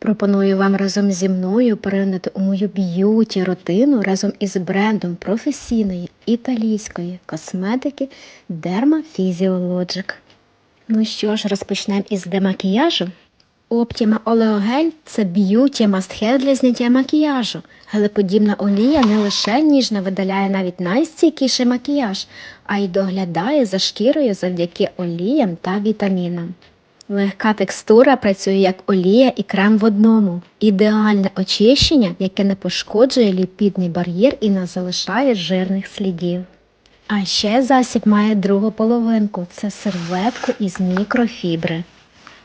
Пропоную вам разом зі мною поринути у мою б'юті рутину разом із брендом професійної італійської косметики Derma Physiologic. Ну що ж, розпочнемо із демакіяжу. Optima Oleogel – це б'юті must-have для зняття макіяжу. Гелеподібна олія не лише ніжно видаляє навіть найстійкіший макіяж, а й доглядає за шкірою завдяки оліям та вітамінам. Легка текстура працює як олія і крем в одному. Ідеальне очищення, яке не пошкоджує ліпідний бар'єр і не залишає жирних слідів. А ще засіб має другу половинку це серветку із мікрофібри.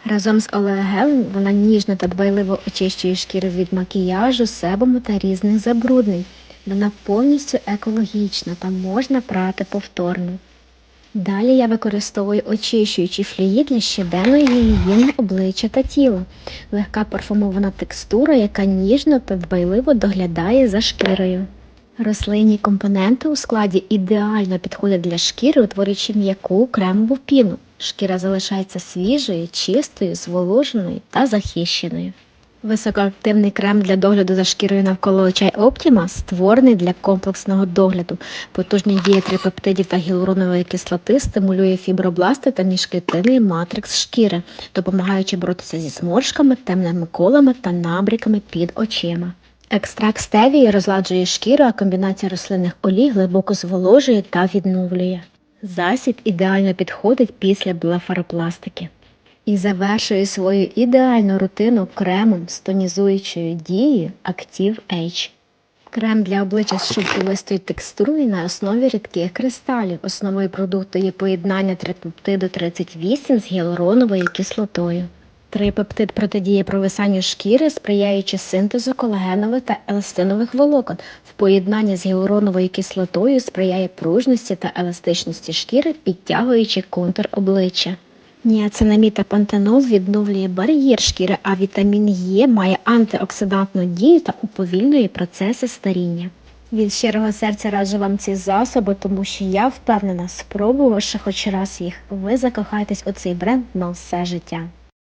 Разом з олеогелем вона ніжно та дбайливо очищує шкіру від макіяжу, себуму та різних забруднень. Вона повністю екологічна та можна прати повторно. Далі я використовую очищуючий флюїд для щоденної гігієни обличчя та тіла. Легка парфумована текстура, яка ніжно та дбайливо доглядає за шкірою. Рослинні компоненти у складі ідеально підходять для шкіри, утворюючи м'яку кремову піну. Шкіра залишається свіжою, чистою, зволоженою та захищеною. Високоактивний крем для догляду за шкірою навколо очей Optima створений для комплексного догляду. Потужні дії трипептидів та гіалуронової кислоти стимулює фібробласти та міжклітинний матрикс шкіри, допомагаючи боротися зі зморшками, темними колами та набріками під очима. Екстракт стевії розладжує шкіру, а комбінація рослинних олій глибоко зволожує та відновлює. Засіб ідеально підходить після блефаропластики. І завершую свою ідеальну рутину кремом з тонізуючою дією Active Age. Крем для обличчя з шовковистою текстурою на основі рідких кристалів. Основою продукту є поєднання трипептиду 38 з гіалуроновою кислотою. Трипептид протидіє провисанню шкіри, сприяючи синтезу колагенових та еластинових волокон. В поєднанні з гіалуроновою кислотою сприяє пружності та еластичності шкіри, підтягуючи контур обличчя. Ніацинамід та пантенол відновлює бар'єр шкіри, а вітамін Е має антиоксидантну дію та уповільнює процеси старіння. Від щирого серця раджу вам ці засоби, тому що я впевнена, спробувавши хоч раз їх, ви закохаєтесь у цей бренд на все життя.